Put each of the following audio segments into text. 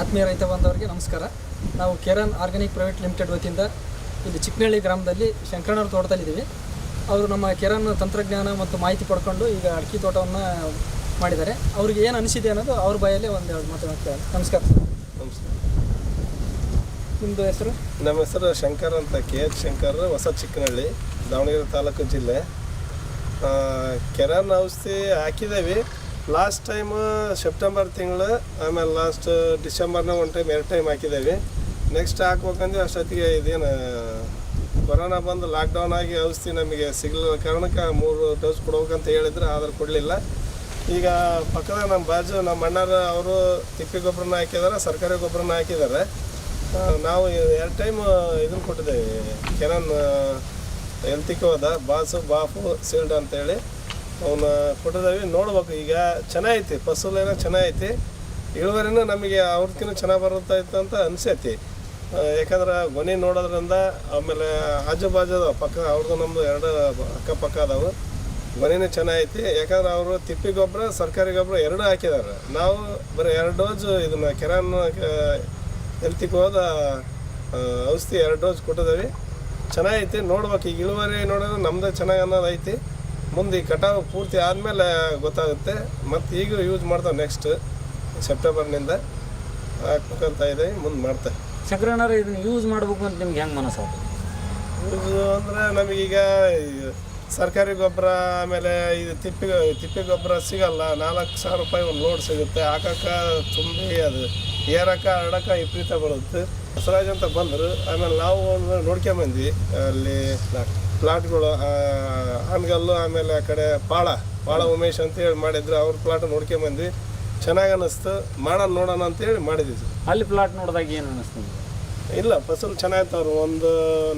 ಆತ್ಮೀಯ ರೈತ ಬಂದವರಿಗೆ ನಮಸ್ಕಾರ. ನಾವು ಕೇರನ್ ಆರ್ಗ್ಯಾನಿಕ್ ಪ್ರೈವೇಟ್ ಲಿಮಿಟೆಡ್ ವತಿಯಿಂದ ಇಲ್ಲಿ ಚಿಕ್ಕನಹಳ್ಳಿ ಗ್ರಾಮದಲ್ಲಿ ಶಂಕರಣ್ಣವ್ರ ತೋಟದಲ್ಲಿದ್ದೀವಿ. ಅವರು ನಮ್ಮ ಕೆರನ್ ತಂತ್ರಜ್ಞಾನ ಮತ್ತು ಮಾಹಿತಿ ಪಡ್ಕೊಂಡು ಈಗ ಅಡಿಕೆ ತೋಟವನ್ನು ಮಾಡಿದ್ದಾರೆ. ಅವ್ರಿಗೆ ಏನು ಅನಿಸಿದೆ ಅನ್ನೋದು ಅವ್ರ ಬಾಯಲ್ಲಿ ಒಂದು ಎರಡು ಮಾತು ಹೇಳ್ತಾರೆ ನಮಸ್ಕಾರ ಸರ್. ನಮಸ್ಕಾರ. ನಿಮ್ಮದು ಹೆಸರು? ನಮ್ಮ ಹೆಸರು ಶಂಕರ್ ಅಂತ ಕೆ ಎಚ್ ಶಂಕರ್ ಹೊಸ ಚಿಕ್ಕನಹಳ್ಳಿ ದಾವಣಗೆರೆ ತಾಲೂಕು ಜಿಲ್ಲೆ. ಕೆರನ್ ಔಷಧಿ ಹಾಕಿದ್ದೇವೆ. ಲಾಸ್ಟ್ ಟೈಮ್ ಸೆಪ್ಟೆಂಬರ್ ತಿಂಗಳು, ಆಮೇಲೆ ಲಾಸ್ಟ್ ಡಿಸೆಂಬರ್ನಾಗ ಒಂದು ಟೈಮ್ ಎರಡು ಟೈಮ್ ಹಾಕಿದ್ದೇವೆ. ನೆಕ್ಸ್ಟ್ ಹಾಕ್ಬೇಕಂದ್ರೆ ಅಷ್ಟೊತ್ತಿಗೆ ಇದೇನು, ಕೊರೋನಾ ಬಂದು ಲಾಕ್ಡೌನ್ ಆಗಿ ಔಷಧಿ ನಮಗೆ ಸಿಗಲಿಲ್ಲ. ಕಾರಣಕ್ಕೆ ಮೂರು ಡೋಸ್ ಕೊಡ್ಬೇಕಂತ ಹೇಳಿದ್ರು, ಆದ್ರೆ ಕೊಡಲಿಲ್ಲ. ಈಗ ಪಕ್ಕದ ನಮ್ಮ ಬಾಜು ನಮ್ಮ ಅಣ್ಣರು, ಅವರು ತಿಪ್ಪಿ ಗೊಬ್ಬರನ ಹಾಕಿದ್ದಾರೆ ಸರ್ಕಾರಿ ಗೊಬ್ಬರನ ಹಾಕಿದ್ದಾರೆ ನಾವು ಎರಡು ಟೈಮ್ ಇದನ್ನು ಕೊಟ್ಟಿದ್ದೇವೆ. ಕೆನನ್ ಎಲ್ತಿಕೋದ ಬಾಸು, ಬಾಫು, ಸೀಲ್ಡ್ ಅಂತೇಳಿ. ಅವನ್ನ ಕೊಟ್ಟಿದ್ದಾವೆ ನೋಡ್ಬೇಕು. ಈಗ ಚೆನ್ನಾಗೈತಿ ಏನೋ ಚೆನ್ನಾಗೈತಿ. ಇಳುವರಿನೂ ನಮಗೆ ಅವ್ರಕ್ಕಿಂತ ಚೆನ್ನಾಗಿ ಬರುತ್ತಾ ಇತ್ತು ಅಂತ ಅನಿಸೈತಿ. ಯಾಕಂದ್ರೆ ಗೊನೆ ನೋಡೋದ್ರಿಂದ ಆಮೇಲೆ ಆಜು ಬಾಜು ಅದಾವ ಪಕ್ಕ ಅವ್ರದ್ದು ನಮ್ಮದು ಎರಡು ಅಕ್ಕಪಕ್ಕ ಅದಾವೆ. ಗೊನೆನೂ ಚೆನ್ನಾಗೈತಿ. ಯಾಕಂದ್ರೆ ಅವರು ತಿಪ್ಪಿ ಗೊಬ್ಬರ, ಸರ್ಕಾರಿ ಗೊಬ್ಬರ ಎರಡೂ ಹಾಕಿದ್ದಾರೆ ನಾವು ಬರೀ ಎರಡು ಡೋಸ್ ಇದನ್ನು ಕೆರಾನ್ ಎಲ್ತಿಗೆ ಹೋದ ಔಷಧಿ ಎರಡು ಡೋಸ್ ಕೊಟ್ಟಿದ್ದೀವಿ. ಚೆನ್ನಾಗೈತಿ, ನೋಡ್ಬೇಕು. ಈಗ ಇಳುವರಿ ನೋಡಿದ್ರೆ ನಮ್ಮದೇ ಚೆನ್ನಾಗಿ ಅನ್ನೋದು ಐತಿ ಮುಂದೆ ಈ ಕಟಾವು ಪೂರ್ತಿ ಆದಮೇಲೆ ಗೊತ್ತಾಗುತ್ತೆ. ಮತ್ತು ಈಗ ಯೂಸ್ ಮಾಡ್ತಾವೆ ನೆಕ್ಸ್ಟ್ ಸೆಪ್ಟೆಂಬರ್ನಿಂದ ಹಾಕ್ಬೇಕಂತ ಇದೆ ಮುಂದೆ ಮಾಡ್ತಾರೆ ಶಂಕರಣ್ಣವ್ರೆ ಇದನ್ನ ಯೂಸ್ ಮಾಡ್ಬೇಕು ಅಂತ ನಿಮ್ಗೆ ಹೆಂಗೆ ಮನಸ್ಸು ಯೂಸ್ ಅಂದರೆ ನಮಗೀಗ ಸರ್ಕಾರಿ ಗೊಬ್ಬರ ಆಮೇಲೆ ಇದು ತಿಪ್ಪಿ ತಿಪ್ಪಿ ಗೊಬ್ಬರ ಸಿಗಲ್ಲ. ನಾಲ್ಕು ಸಾವಿರ ರೂಪಾಯಿ ಒಂದು ಲೋಡ್ ಸಿಗುತ್ತೆ. ಹಾಕಕ್ಕೆ ತುಂಬಿ ಅದು ಏರಕ್ಕೆ ಹರಡಕ್ಕ ವಿಪರೀತ ಬರುತ್ತೆ. ಬಸವರಾಜ್ ಅಂತ ಬಂದರು. ಆಮೇಲೆ ನಾವು ಒಂದು ನೋಡ್ಕೊಂಬಂದ್ವಿ ಅಲ್ಲಿ ಪ್ಲಾಟ್ಗಳು ಆನ್ಗಲ್ಲು ಆಮೇಲೆ ಆ ಕಡೆ ಪಾಳ ಪಾಳ ಉಮೇಶ್ ಅಂತೇಳಿ ಮಾಡಿದ್ರು. ಅವ್ರ ಪ್ಲಾಟ್ ನೋಡ್ಕೊಂಬಂದ್ವಿ ಚೆನ್ನಾಗಿ ಅನ್ನಿಸ್ತು ಮಾಡೋಣ ನೋಡೋಣ ಅಂತೇಳಿ ಮಾಡಿದ್ವಿ. ಅಲ್ಲಿ ಪ್ಲಾಟ್ ನೋಡಿದಾಗ ಏನು ಅನ್ನಿಸ್ತು ಇಲ್ಲ ಫಸಲು ಚೆನ್ನಾಗಿತ್ತು ಅವರು. ಒಂದು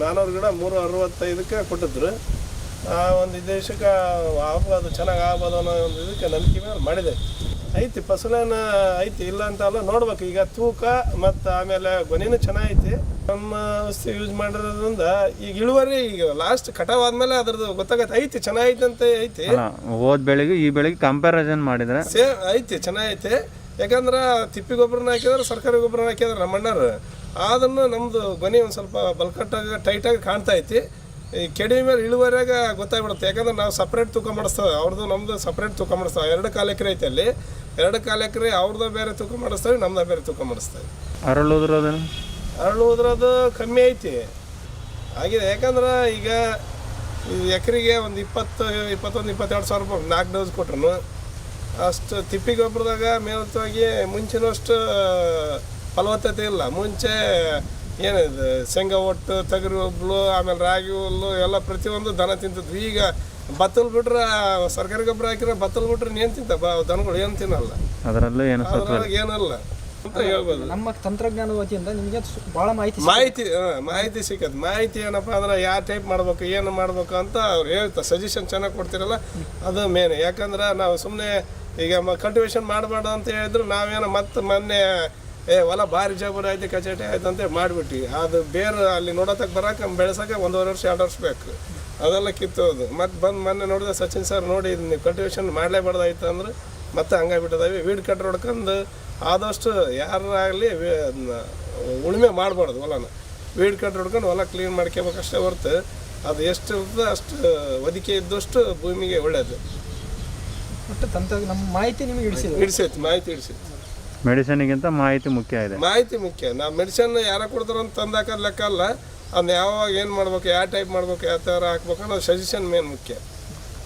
ನಾನ್ನೂರು ಗಿಡ ಮೂರು ಅರವತ್ತೈದಕ್ಕೆ ಕೊಟ್ಟಿದ್ರು. ಆ ಒಂದು ದೇಶಕ್ಕೆ ಆಗ್ಬೋದು ಚೆನ್ನಾಗಿ ಆಗ್ಬೋದು ಅನ್ನೋ ಒಂದು ಇದಕ್ಕೆ ನಂಬಿಕೆ ಮೇಲೆ ಮಾಡಿದೆ. ಐತಿ ಫಸಲೇನ ಐತಿ ಇಲ್ಲ ಅಂತ ಅಲ್ಲ ನೋಡ್ಬೇಕು. ಈಗ ತೂಕ ಮತ್ತು ಆಮೇಲೆ ಗೊನೆನೂ ಚೆನ್ನಾಗೈತಿ. ನಮ್ಮ ಔಷಧಿ ಯೂಸ್ ಮಾಡಿರೋದ್ರಿಂದ ಈಗ ಇಳುವರಿ ಈಗ ಲಾಸ್ಟ್ ಕಟಾವ್ ಆದ್ಮೇಲೆ ಅದ್ರದ್ದು ಗೊತ್ತಾಗತ್ತೆ. ಐತಿ ಚೆನ್ನಾಗೈತೆ ಅಂತ ಐತಿ ಹೋದ ಬೆಳೆಗೆ ಈ ಬೆಳೆಗೆ ಕಂಪ್ಯಾರಿಸನ್ ಮಾಡಿದ್ರೆ? ಸೇ ಐತಿ ಚೆನ್ನಾಗೈತೆ. ಯಾಕಂದ್ರೆ ತಿಪ್ಪಿ ಗೊಬ್ಬರನ ಹಾಕಿದ್ರೆ ಸರ್ಕಾರಿ ಗೊಬ್ಬರನ ಹಾಕಿದ್ರೆ ನಮ್ಮ ಅಣ್ಣರು. ಅದನ್ನು ನಮ್ಮದು ಗೊನೆ ಒಂದು ಸ್ವಲ್ಪ ಬಲ್ಕಟ್ಟಾಗಿ ಟೈಟಾಗಿ ಕಾಣ್ತಾ ಐತಿ. ಈ ಕೆಡಿ ಮೇಲೆ ಇಳುವರಿಯಾಗ ಗೊತ್ತಾಗ್ಬಿಡುತ್ತೆ. ಯಾಕಂದ್ರೆ ನಾವು ಸಪ್ರೇಟ್ ತೂಕ ಮಾಡಿಸ್ತೇವೆ. ಅವ್ರದ್ದು ನಮ್ಮದು ಸಪ್ರೇಟ್ ತೂಕ ಮಾಡಿಸ್ತೇವೆ. ಎರಡು ಕಾಲು ಎಕರೆ ಐತೆ ಅಲ್ಲಿ. ಎರಡು ಕಾಲು ಎಕರೆ ಅವ್ರದ್ದು ಬೇರೆ ತೂಕ ಮಾಡಿಸ್ತೇವೆ ನಮ್ದು ಬೇರೆ ತೂಕ ಮಾಡಿಸ್ತೇವೆ. ಅರಳುದ್ರದನ್ನು ಅರಳು ಉದ್ರದು ಕಮ್ಮಿ ಐತಿ. ಆಗಿದೆ. ಯಾಕಂದ್ರೆ ಈಗ ಈ ಎಕರೆಗೆ ಒಂದು ಇಪ್ಪತ್ತು ಇಪ್ಪತ್ತೊಂದು ಇಪ್ಪತ್ತೆರಡು ಸಾವಿರ ರೂಪಾಯಿ ನಾಲ್ಕು ಡೋಸ್ ಕೊಟ್ರು ಅಷ್ಟು ತಿಪ್ಪಿ ಗೊಬ್ಬರದಾಗ ಮೇಲ್ತವಾಗಿ ಮುಂಚಿನಷ್ಟು ಫಲವತ್ತತೆ ಇಲ್ಲ. ಮುಂಚೆ ಏನಿದೆ ಶೇಂಗಾ ಒಟ್ಟು ತಗರಿ ಹುಬ್ಳು ಆಮೇಲೆ ರಾಗಿ ಹುಲ್ಲು ಎಲ್ಲ ಪ್ರತಿಯೊಂದು ದನ ತಿಂತಿದ್ವಿ. ಈಗ ಬತ್ತಲ್ ಬಿಟ್ರೆ ಸರ್ಕಾರಿ ಗೊಬ್ಬರ ಹಾಕಿದ್ರೆ ಬತ್ತಲ್ ಬಿಟ್ರೆ ಏನು ತಿಂತ ದನಗಳು ಏನು ತಿನ್ನಲ್ಲ. ಅದರಲ್ಲೂ ಏನು ಏನಲ್ಲ ಅಂತ ಹೇಳ್ಬೋದು. ನಮ್ಮ ತಂತ್ರಜ್ಞಾನ ವತಿಯಿಂದ ನಿಮಗೆ ಭಾಳ ಮಾಹಿತಿ ಮಾಹಿತಿ ಹಾ, ಮಾಹಿತಿ ಸಿಕ್ಕತ್ತೆ ಮಾಹಿತಿ ಏನಪ್ಪ ಅಂದ್ರೆ ಯಾವ ಟೈಪ್ ಮಾಡ್ಬೇಕು ಏನು ಮಾಡ್ಬೇಕು ಅಂತ ಅವ್ರು ಹೇಳ್ತಾರೆ ಸಜೆಷನ್ ಚೆನ್ನಾಗಿ ಕೊಡ್ತಿರಲ್ಲ ಅದು ಮೇನ್ ಯಾಕಂದ್ರೆ ನಾವು ಸುಮ್ಮನೆ ಈಗ ಕಲ್ಟಿವೇಶನ್ ಮಾಡಬಾರ್ದು ಅಂತ ಹೇಳಿದ್ರು ನಾವೇನೋ ಮತ್ತೆ ಮೊನ್ನೆ ಏ ಹೊಲ ಭಾರಿ ಜಬರ್ ಆಯ್ತು ಕಚೇಟಿ ಆಯ್ತು ಅಂತ ಮಾಡಿಬಿಟ್ಟು. ಅದು ಬೇರೆ ಅಲ್ಲಿ ನೋಡೋತಕ್ಕೆ ಬರೋಕೆ ಬೆಳೆಸೋಕೆ ಒಂದೂವರೆ ವರ್ಷ ಎರಡು ವರ್ಷ ಬೇಕು. ಅದೆಲ್ಲ ಕಿತ್ತೋದು ಮತ್ತು ಬಂದು ಮೊನ್ನೆ ನೋಡಿದ್ರೆ ಸಚಿನ್ ಸರ್ ನೋಡಿ ನೀವು ಕಲ್ಟಿವೇಷನ್ ಮಾಡಲೇಬಾರ್ದಾಯ್ತು ಅಂದ್ರೆ ಮತ್ತೆ ಹಂಗೆ ಬಿಟ್ಟಿದ್ದಾವೆ ವೀಡ್ ಕಟ್ರ್ ಹೊಡ್ಕೊಂಡು ಆದಷ್ಟು ಯಾರಾಗಲಿ ಉಳುಮೆ ಮಾಡಬಾರ್ದು ಹೊಲನ. ವೀಡ್ ಕಟ್ ಹೊಡ್ಕೊಂಡು ಹೊಲ ಕ್ಲೀನ್ ಮಾಡ್ಕೋಬೇಕಷ್ಟೇ ಹೊರ್ತು ಅದು ಎಷ್ಟು ಇರ್ತದೆ ಅಷ್ಟು ಒದಿಕೆ ಇದ್ದಷ್ಟು ಭೂಮಿಗೆ ಒಳ್ಳೆಯದು ಒಟ್ಟು ತಂತ್ರ ನಮ್ಮ ಮಾಹಿತಿ ನಿಮಗೆ ಇಡಿಸಿದೆ ಇಡಿಸೈತಿ ಮಾಹಿತಿ ಹಿಡಿಸೈತಿ ಮೆಡಿಸನ್ಗಿಂತ ಮಾಹಿತಿ ಮುಖ್ಯ ಇದೆ. ಮಾಹಿತಿ ಮುಖ್ಯ. ನಾವು ಮೆಡಿಸನ್ ಯಾರ ಕೊಡ್ತಾರ ಅಂತ ತಂದಾಕ ಲೆಕ್ಕ ಅಲ್ಲ. ಅದನ್ನ ಯಾವಾಗ ಏನು ಮಾಡ್ಬೇಕು ಯಾವ ಟೈಪ್ ಮಾಡ್ಬೇಕು ಯಾವ ಥರ ಹಾಕ್ಬೇಕು ಅನ್ನೋದು ಸಜೆಷನ್ ಮೇನ್ ಮುಖ್ಯ.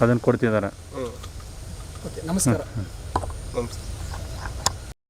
ಅದನ್ನು ಕೊಡ್ತಿದ್ದಾರೆ. ಹ್ಞೂ ಓಕೆ ನಮಸ್ಕಾರ. ನಮಸ್ತೆ.